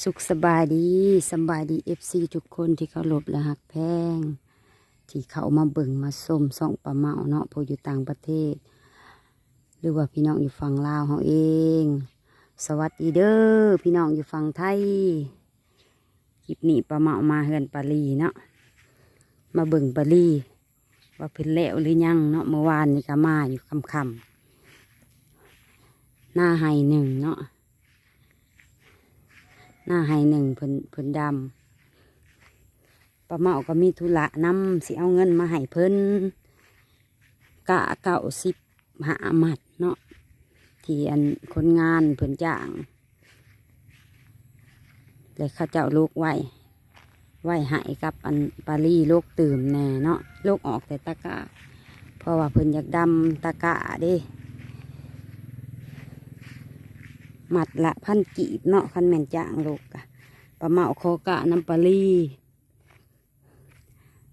สุขสบายดีสบายดีเอฟซีทุกคนที่เขาหลบและหักแพง ที่เขามาเบิ่งมาส้มส่องปลาเมาเนาะพวกอยู่ต่างประเทศ หรือว่าพี่น้องอยู่ฝั่งลาวเขาเอง สวัสดีเด้อพี่น้องอยู่ฝั่งไทยคลิปนี้ปลาเมามาเฮือนปาลีเนาะมาเบิ่งปาลีว่าเพิ่นแล้วหรือยังเนาะเมื่อวานนี่ก็มาอยู่คำคำๆหน้าไห้หนึ่งเนาะ หน้าไห้หนึ่งเพิ่นเพิ่นดำป้าเมาก็มีธุระนำสิเอาเงินมาให้เพิ่นกะเก่าสิบหาหมัดเนาะที่อันคนงานเพิ่นจ้างเลยข้าเจ้าลูกไว้ไว้ให้กับอันปารีโลกตื่มแน่เนาะโลกออกแต่ตะกร้าเพราะว่าเพิ่นอยากดำตะกร้าเด้ หมัดละพันกีบเนาะคันแม่นจ้างลูกอะปลาเมาโคกะน้ำปลาลี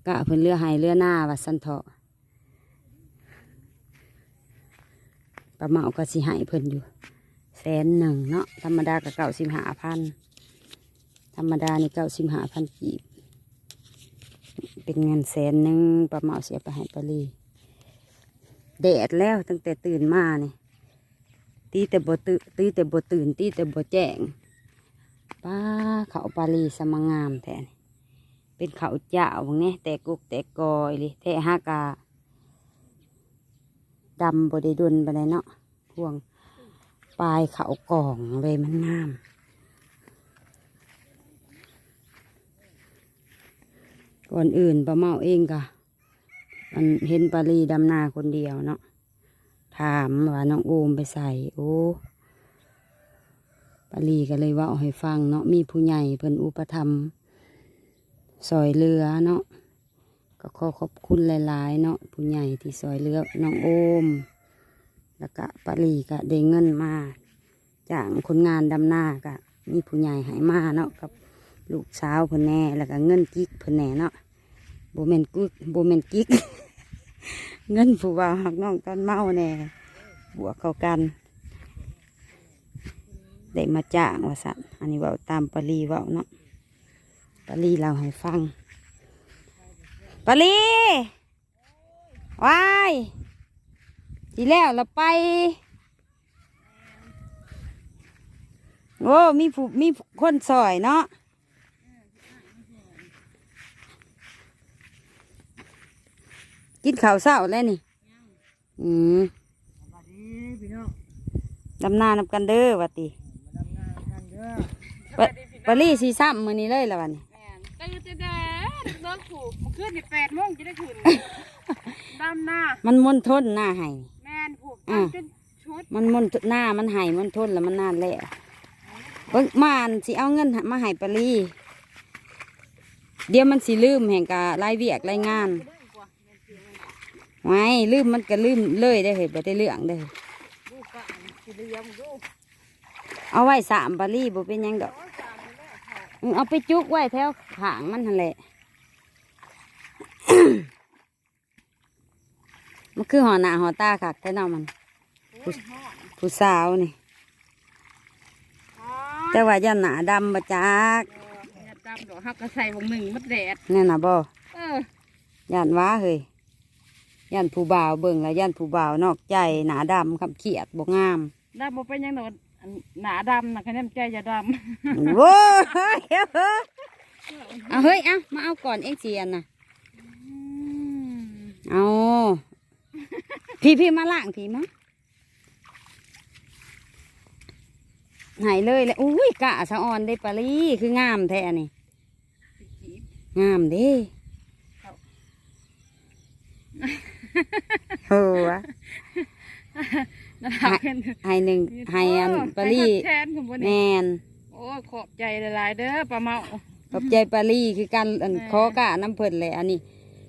กะเพิ่นเรือไห้เรือหน้าวัดสันเถาะปลาเมาก็สิให้เพิ่นอยู่แสนหนึ่งเนาะธรรมดาก็เก้าสิบห้าพันธรรมดานี่เก้าสิบห้าพันกีบเป็นเงินแสนหนึ่งปลาเมาเสียไปให้ปลาลีแดดแล้วตั้งแต่ตื่นมาเนี่ย ตีแต่บ่ตื่นตีแต่บ่ตื่นตีแต่บ่แจ้งป้าเขาปาลีสมังงามแทนเป็นเขาเจ้าพวกนี้แต่กุกแต่กอยเลยแท้ห้ากาดำบ่ได้ดนไปเลยเนาะพวงปลายเขากล่องเลยมันงามก่อนอื่นป้าเมาเองกะมันเห็นปาลีดำนาคนเดียวเนาะ ถามว่าน้องโอมไปใส่โอ้ปาลีก็เลยว่าให้ฟังเนาะมีผู้ใหญ่เพิ่นอุปถัมซอยเรือเนาะก็ขอขอบคุณหลาย ๆ เนาะผู้ใหญ่ที่ซอยเรือน้องโอม แล้วก็ปาลีก็ได้เงินมาจางคนงานดำหน้าก็มีผู้ใหญ่ให้มาเนาะกับลูกสาวเพิ่นแน่แล้วก็เงินกิ๊กเพิ่นแน่เนาะโบเมนกุ๊กโบเมนกิ๊ก เงินผู้ว่าหักน้องตอนเมาแน่บวกเข้ากันได้มาจ้างว่าสันอันนี้ว่าตามปารีว่าเนาะปารีเราให้ฟังปารีวายทีแล้วเราไป โอ้มีผู้มีคนซอยเนาะ กินข้าวเช้าแล้วนี่ อืมสวัสดีพี่น้องดำนานำกันเด้อวัดติมาดำนากันเด้อปะปารีสีซ้ำมือนี้เลยละวันนี้แม่นตื่นจะแดดเลิกผูกมันขึ้นในแปดโมงจะได้ขึ้นดำหน้า มันมนทนหน้าไห้แม่นผูกอ่าจนชุด มันมนหน้ามันไห้มันทนแล้วมันนานแล้วเบิ่งมานสิเอาเงินมาให้ปารีเดี๋ยวมันสิลืมแห่งกะรายเวียกรายงาน ไว้ลืมมันก็ลืมเลยได้อเหตุบ่ได้เรื่องได้อลูกก็สิเลี้ยงลูกเอาไว้สามปารีบ่เป็นหยังดอกอืมเอาไปจุกไว้แถวขางมันหั่นแหละมันคือหอหน้าหอตาคักแต่เนอมันโอ้ยฮอดผู้สาวนี่ฮอดแต่ว่ายันหนาดำมาจากเออเนี่ยดำดอกฮักกระใส่ของหนึ่งมัดแดดนี่นน่ะบ่เออยันว้าเฮ้ย ยันผู้บ่าวเบิ่งแล้วยันผู้บ่าวนอกใจหนาดำคำเขียดบ่งามดำบ่เป็นหยังดอกอันหนาดำนะคะแนมใจอย่าดโว้ยเอาเฮ้ยเอามาเอาก่อนเอ็งเสียนน่ะำอืมเอาพี่พี่มาล่างพี่มั้งหายเลยแล้วอุ้ยกะสะออนได้ปารีคืองามแท้นี่สิจีบงามเด้ครับ โหัวนะครับเห็นให้หนึ่งให้อันปารีให้แทนคุณบ่แมนี่นโอ้ยขอบใจหลายๆเด้อป้าเมาขอบใจปารีคือการอันแม่ขอกะน้ำเพิ่นเลยอันนี้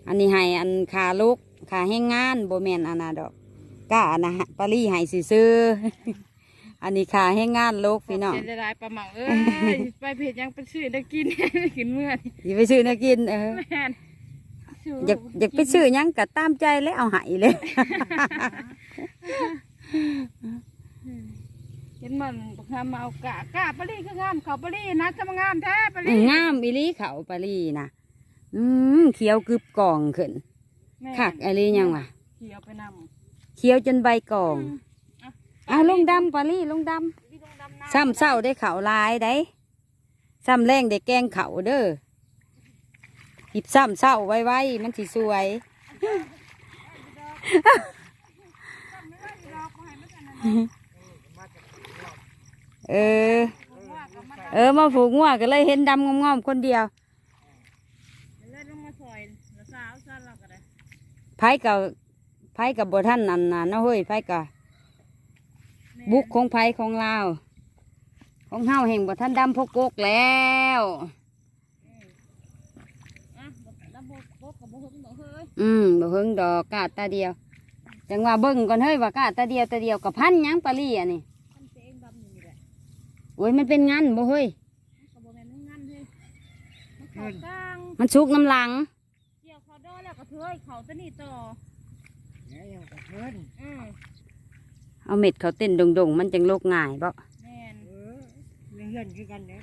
อันนี้ให้อันคาลูกคาแห้งงานโบแมนอันนาดอกกะนะฮะปารีให้ซื้อๆอันนี้คาแห้งงานลูกพี่น้องขบใจหลายๆป้าเมาเอ้ยไปเพจยังไปซื้อได้กินกินเมื่อนี่สิไปซื้อแนะกินเออแม่นซื้ อยากอยากไปซื้อหยังก็ตามใจแล้วเอาให้เลย เห็นมันบอกทำมาเอากะกะปลาลี่คืองามเขาปลาลี่นะจะมางามแท้ปลาอืลี่มงามอีหลีเขาปารีนะอืมเขียวกึบกองขึ้นแม่คักอะไรยังวะเขียวไปนเขียวจนใบกองำอะเอาลงดำปารีลงดพี่ลงดำน้ำำซ้ำเศร้าได้เขาลายได้ซ้ำแรงได้แกงเขาเด้อ หยิบซ้ำเศร้าไว้ไว้มันสิสวยเออ เออมาผูกงัวก็เลยเห็นดำงอมๆคนเดียวเลยลงมาซอยแล้วสาวซ่าเราก็ได้ไผกับไผกับบท่านนั่นน่ะเนาะเฮ้ยไผกับบุกของไผของลาวของเฮาแห่งบ่ท่านดำพกกกแล้ว อะแล้วโบกโบกกับโบกหนูเฮ้ย อืมบ่เฮิงดอกกาดตาเดียว จังว่าเบิ่งก่อนเฮ้ยว่ากาดตาเดียวตาเดียวกับพันหยังปลาลี่อันนี้ท่านเองดำอยู่นี่แหละโอ้ยมันเป็นงานบ่เฮ้ยมันกับโบแมนมันงันเฮ้ยมันเขากลางมันชุกน้ำหลังเกี่ยวเขาดอแล้วก็เทยเขาตะนี่ต่อเนี่ยยังกระเทินอืมเอาเม็ดเขาเต้นดงๆ มันจังโลกง่ายบ่แม่นเออเลื่อนคือกันเนี่ย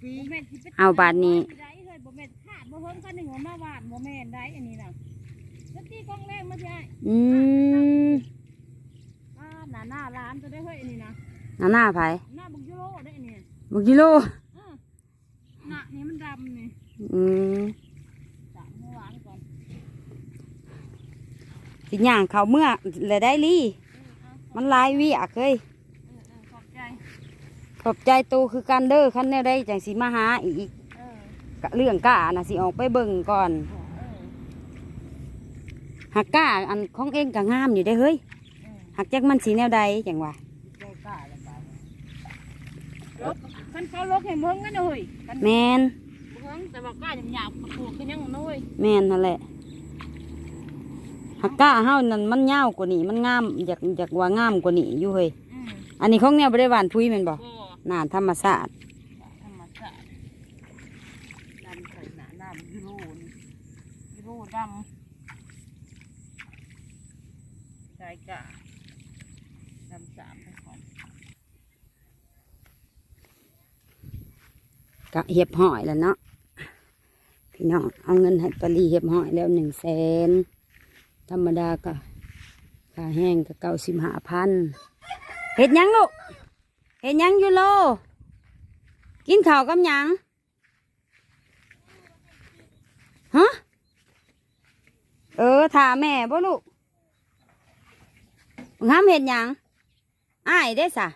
ปีโบแมนสิไปเอาบาดนี้ได้ เฮ้ยโบแมนขาดโบเฮิงกันหนึ่งหัวมาหวานโบแมนได้อันนี้น่ะแล้วตีกล้องแรงมาใช่อืมอ่าหน้าหน้าร้านจะได้เฮ้ยอันนี้นะหน้าหน้าไผหน้าบุกยูโรได้อันนี้บ่กิโลอืมหน้านี่มันดำนี่อืมสามเมื่อวานก่อนสิย่างเขาเมื่อเลยได้ลี่เออเอามันหลายวิอะเคยเออเออขอบใจขอบใจตูคือกันเด้อคันแนวได้จังสิมาหาอีก เออกะเรื่องก้าน่ะสิออกไปเบิ่งก่อนเออหักก้าอันของเองก็งามอยู่ได้เฮ้ยเออหักจักมันสีแนวใดจังวะใจกล้าแล้วกันลบคันเขาลกให้เมืองกันเลยกันแมนเมืองแต่ว่าก้าหยาบๆปลูกกันยังน้อยแมนนั่นแหละหักก้าเฮานั่นมันยาวกว่านี้มันงามอยากอยากว่างามกว่านี้อยู่เฮ้ยอืมอันนี้ของแนวบริวารพุ้ยแม่นบ่บ่น่าธรรมศาสตร์ธรรมชาติดำใส่หนาดำยูโรนี่ยูโร ดำใส่กะดำสามไปของกะเห็บหอยแล้วเนาะพี่น้องเอาเงินให้ปรีเห็บหอยแล้วหนึ่งแสนธรรมดาก็ค่าแห้งก็เก้าสิบห้าพันเห็ดยังลูกเห็ดยังอยูโลกินข้าวกับยังฮะ เออถาแม่บ่ลูกงามเห็ดหยังอ้ายเด้สะ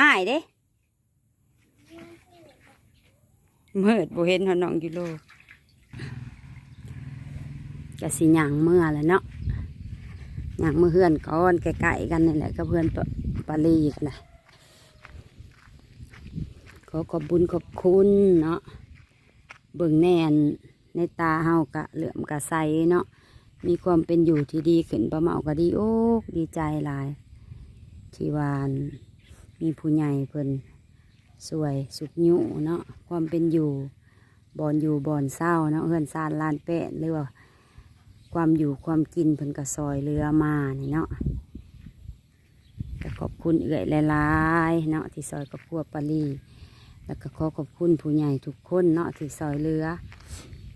อ้ายเด้เมื่อบ่เห็นเขาน้องยูโรจะสิหยังเมื่อแล้วเนาะหยังเมื่อเพื่อนก่อนใกล้ๆกันนี่แหละก็เพื่อนปะปารีกันนะขอขอบบุญขอบคุณเนาะเบิ่งแน่น ในตาเฮากะเหลื่อมกะใสเนาะมีความเป็นอยู่ที่ดีขึ้นประเมาก็ดีโอ้ดีใจหลาย ที่วานมีผู้ใหญ่เพิ่นสวยสุขยุเนาะความเป็นอยู่บอนอยู่บอนเศร้าเนาะเฮือนซานลานแปะหรือว่าความอยู่ความกินเพิ่นกระซอยเรือมานี่เนาะก็ขอบคุณเอื่อยหลายๆเนาะที่ซอยกับพวกปารีแล้วก็ขอขอบคุณผู้ใหญ่ทุกคนเนาะที่ซอยเรือ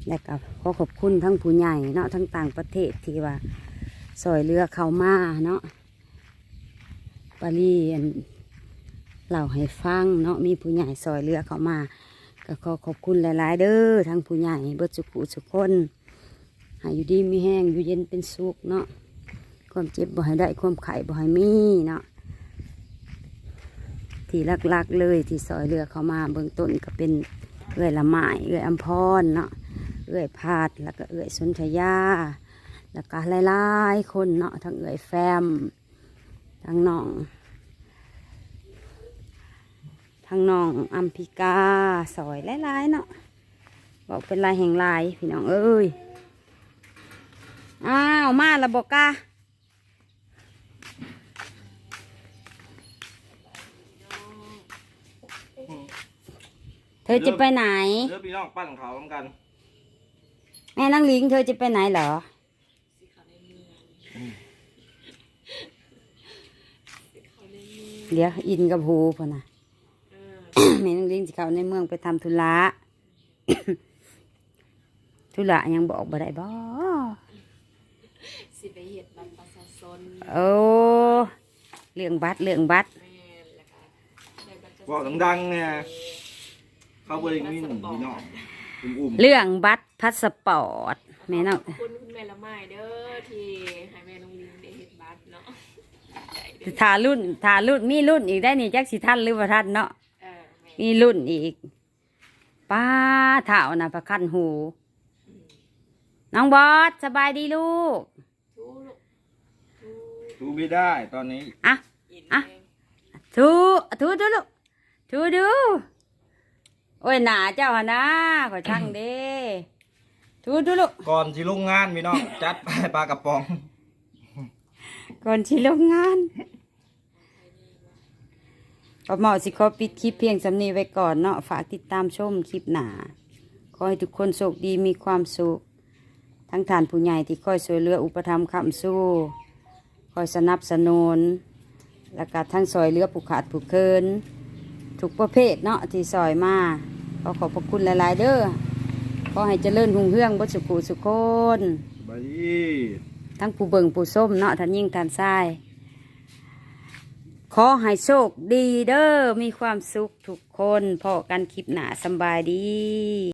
และก็ขอขอบคุณทั้งผู้ใหญ่เนาะทั้งต่างประเทศที่ว่าซอยเรือเข้ามาเนาะปารีอันเล่าให้ฟังเนาะมีผู้ใหญ่ซอยเรือเข้ามาก็ขอขอบคุณหลาย ๆ เด้อทั้งผู้ใหญ่เบิดสุขุสุคนให้อยู่ดีมีแห้งอยู่เย็นเป็นสุขเนาะความเจ็บบ่ให้ได้ความไข่บ่ให้มีเนาะที่ลักๆเลยที่ซอยเรือเข้ามาเบื้องต้นก็เป็นเอื้อยละไม้เอื้อยอัมพรเนาะ เอื้อยพาดแล้วก็เอื้อยสุนธยา แล้วก็หลายๆคนเนาะทั้งเอื้อยแฟมทั้งน้องทางน้องอัมพิกาซอยหลายๆเนาะบอกเป็นลายแห่งลายพี่น้องเอ้ยอ้าวมาละบอกกาเธอจะไปไหน เลือพี่น้องปั้นของเขาเหมือนกัน แม่นังลิงเธอจะไปไหนเหรอเเดี๋ยวอินกับหูพอนะเออแม่น้องลิงสิเขาในเมืองไปทำธุระธุระยังบอกบ่ได้บ่สิไปเฮ็ดบัตรประชาชนโอ้เรื่องบัตรเรื่องบัตรแม่นแล้วก็ได้บัตรประชาชนบอกดังๆเนี่ยเข้าบริวินพี่น้อง อุ้มอุ้มเรื่องบัตรพาสปอร์ตแม่น้องขอบคุณคุณแม่ละไม้เด้อที่ให้แม่น้องลิงได้เฮ็ดบัตรเนาะใจเด้อทารุ่นทารุ่นมีรุ่นอีกได้นี่จักสิท่านหรือว่าท่านเนาะเออแม่มีรุ่นอีกป้าเถ่านะประคันหู น้องบอสสบายดีลูกทูลูกทูดูไม่ได้ตอนนี้ อะ อินอะ เอง ทูทูดูลูกทูดู โอ้ยหนาเจ้าหนนะขอช่างเด้ทูดูลูกก่อนที่ลงงานพี่น้อง จัดไปปลากระป๋อง ก่อนที่ลงงานก็เหมาะสิขอปิดคลิปเพียงสำนีไว้ก่อนเนาะฝากติดตามชมคลิปหนาขอให้ทุกคนโชคดีมีความสุข ทั้งท่านผู้ใหญ่ที่คอยช่วยเหลืออุปถัมภ์คำสู้ คอยสนับสนุน แล้วก็ทั้งซอยเหลือผู้ขาดผู้เคิน ทุกประเภทเนาะที่ซอยมาขอขอบพระคุณหลาย ๆ เด้อขอให้เจริญหุ่งเฮืองบสุขุสุขคนบายดีทั้งผู้เบิ่งผู้ส้มเนาะท่านยิ่งท่านทราย ขอให้โชคดีเด้อมีความสุขทุกคนพอกันคลิปหนาสำบายดี